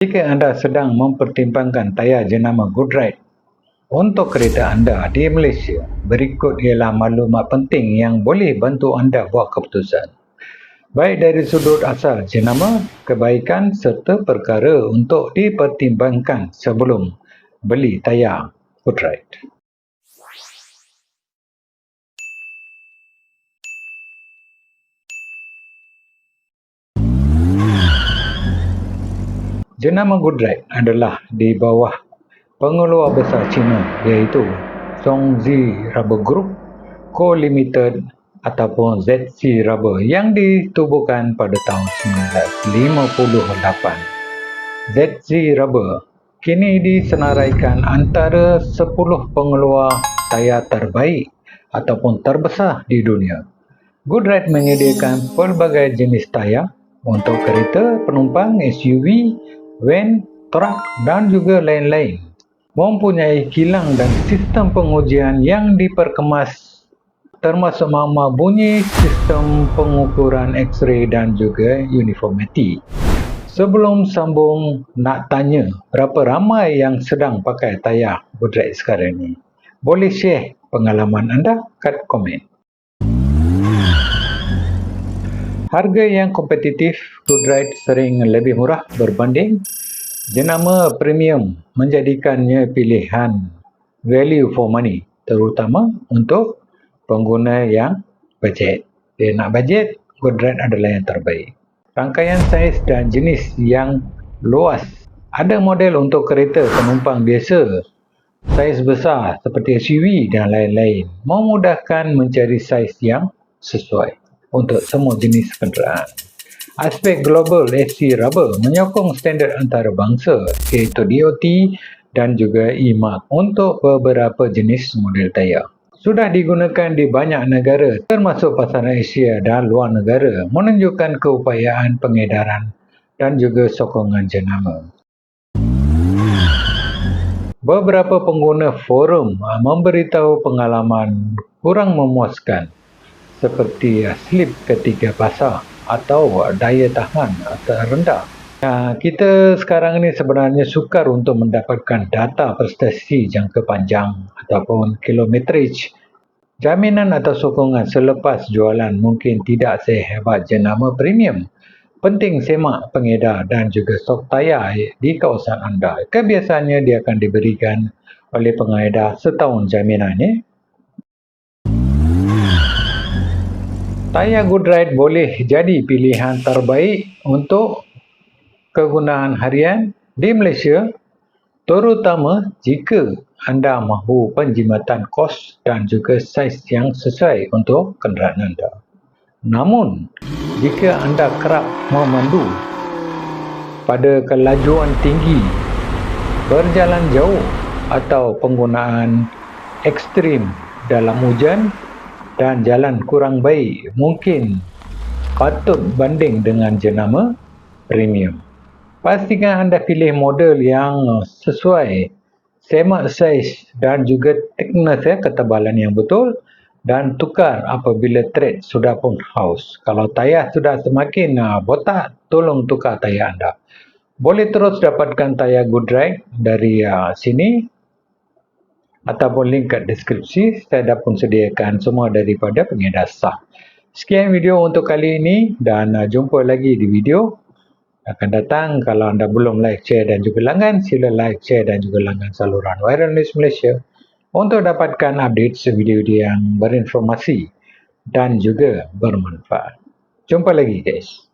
Jika anda sedang mempertimbangkan tayar jenama Goodride untuk kereta anda di Malaysia, berikut ialah maklumat penting yang boleh bantu anda buat keputusan. Baik dari sudut asal jenama, kebaikan serta perkara untuk dipertimbangkan sebelum beli tayar Goodride. Jenama Goodride adalah di bawah pengeluar besar China iaitu Zhongzi Rubber Group Co Limited ataupun ZC Rubber yang ditubuhkan pada tahun 1958. ZC Rubber kini disenaraikan antara 10 pengeluar tayar terbaik ataupun terbesar di dunia. Goodride menyediakan pelbagai jenis tayar untuk kereta, penumpang, SUV, van, truk dan juga lain-lain. Mempunyai kilang dan sistem pengujian yang diperkemas termasuk makmal bunyi sistem pengukuran X-ray dan juga uniformity. Sebelum sambung, nak tanya berapa ramai yang sedang pakai tayar Goodride sekarang ini? Boleh share pengalaman anda kat komen. Harga yang kompetitif Goodride sering lebih murah berbanding jenama premium menjadikannya pilihan value for money terutama untuk pengguna yang bajet. Dia nak bajet, Goodride adalah yang terbaik. Rangkaian saiz dan jenis yang luas. Ada model untuk kereta penumpang biasa, saiz besar seperti SUV dan lain-lain. Memudahkan mencari saiz yang sesuai untuk semua jenis kenderaan. Aspek global SC Rubber menyokong standard antarabangsa iaitu DOT dan juga IMAC untuk beberapa jenis model tayar. Sudah digunakan di banyak negara termasuk pasaran Asia dan luar negara menunjukkan keupayaan pengedaran dan juga sokongan jenama. Beberapa pengguna forum memberitahu pengalaman kurang memuaskan seperti slip ketika basah atau daya tahan terendah. Uh, kita sekarang ini sebenarnya sukar untuk mendapatkan data prestasi jangka panjang ataupun kilometrage. Jaminan atau sokongan selepas jualan mungkin tidak sehebat jenama premium. Penting semak pengedar dan juga stok tayar di kawasan anda. Kebiasaannya dia akan diberikan oleh pengedar setahun jaminannya Tayar Goodride boleh jadi pilihan terbaik untuk kegunaan harian di Malaysia terutama jika anda mahu penjimatan kos dan juga saiz yang sesuai untuk kenderaan anda. Namun, jika anda kerap memandu pada kelajuan tinggi, berjalan jauh atau penggunaan ekstrim dalam hujan dan jalan kurang baik mungkin patut banding dengan jenama premium. Pastikan anda pilih model yang sesuai semak saiz dan juga thickness ya, ketebalan yang betul dan tukar apabila thread sudah pun haus. Kalau tayar sudah semakin uh, botak, tolong tukar tayar anda. Boleh terus dapatkan tayar Goodride dari uh, sini ataupun link kat deskripsi saya dah pun sediakan semua daripada pengedar sah. Sekian video untuk kali ini dan uh, jumpa lagi di video akan datang. Kalau anda belum like, share dan juga langgan, sila like, share dan juga langgan saluran Viral News Malaysia untuk dapatkan update video yang berinformasi dan juga bermanfaat. Jumpa lagi guys.